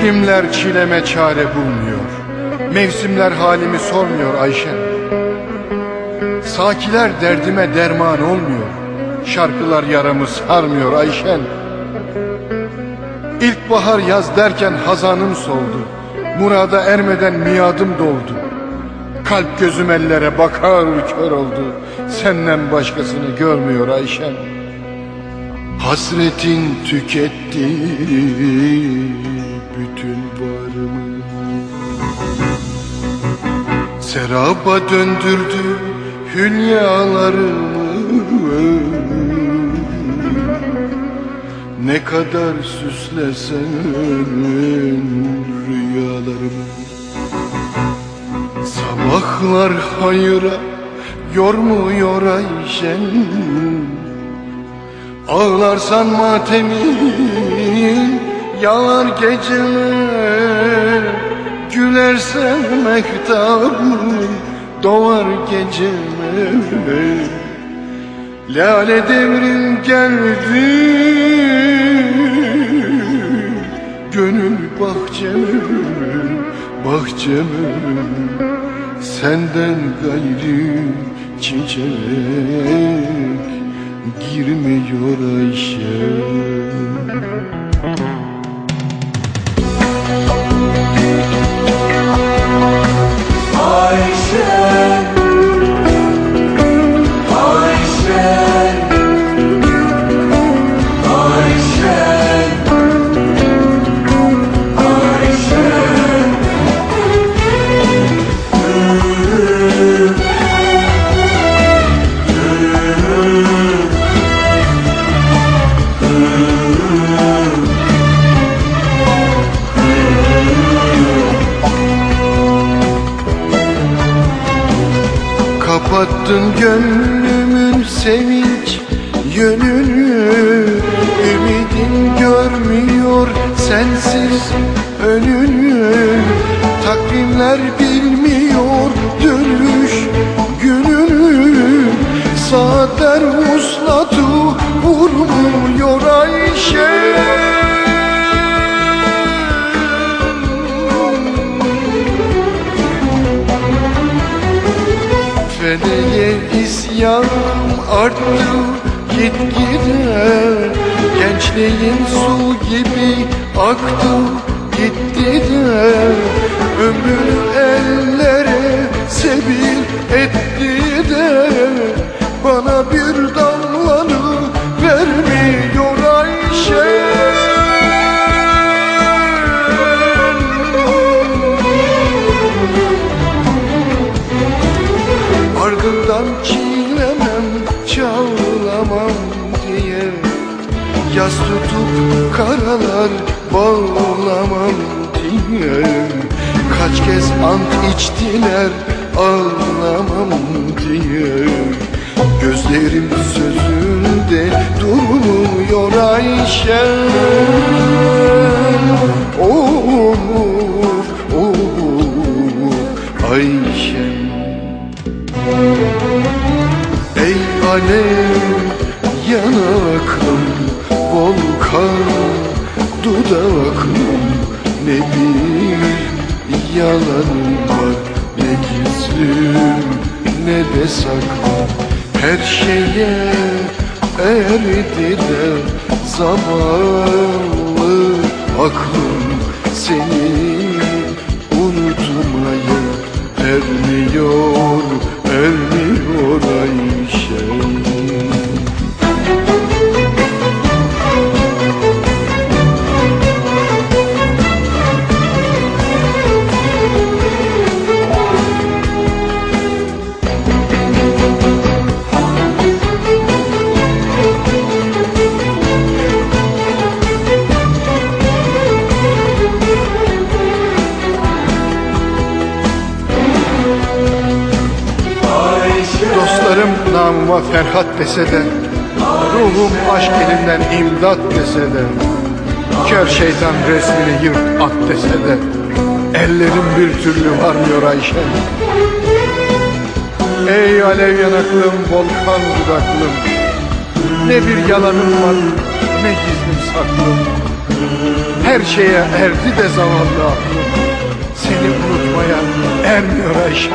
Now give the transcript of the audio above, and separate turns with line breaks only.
İklimler çileme çare bulmuyor. Mevsimler halimi sormuyor Ayşen. Sakiler derdime derman olmuyor. Şarkılar yaramı sarmıyor Ayşen. İlkbahar yaz derken hazanım soldu. Murada ermeden miadım doldu. Kalp gözüm ellere bakar kör oldu. Senden başkasını görmüyor Ayşen. Hasretin tüketti bütün varımı. Seraba döndürdü hülyalarımı Ne kadar süslesen rüyalarımı. Sabahlar hayıra yormuyor Ayşen. Ağlarsan matemin yalar geceler Gülersen mehtabın doğar geceler Lale devrin geldi Gönül bahçeme, bahçeme Senden gayrı çiçek girmiyor Ayşe Kapattın gönlümün sevinç yönünü Ümidim görmüyor sensiz önünü. Takvimler bilmiyor isyanım arttı gitgide Gençliğin su gibi aktı gitti de Ömrünü ellere sebil etti de Bana bir damlanı vermiyor Ayşe. Ardından çiğnemem, çağlamam diye Yaz tutup karalar bağlamam diye Kaç kez ant içtiler ağlamam diye Gözlerim sözünde durmuyor Ayşe alev yanaklım volkan dudakım Ne bir yalanım var ne gizlim ne de saklı. Her şeye erdi de zamanlı aklım seni namıma Ferhat dese de Ruhum aşk elinden imdat dese de Kör şeytan resmini yırt at dese de Ellerim bir türlü varmıyor Ayşe Ey alev yanaklım volkan dudaklım Ne bir yalanım var ne gizlim saklım. Her şeye erdi de zavallı aklım Seni unutmaya ermiyor Ayşem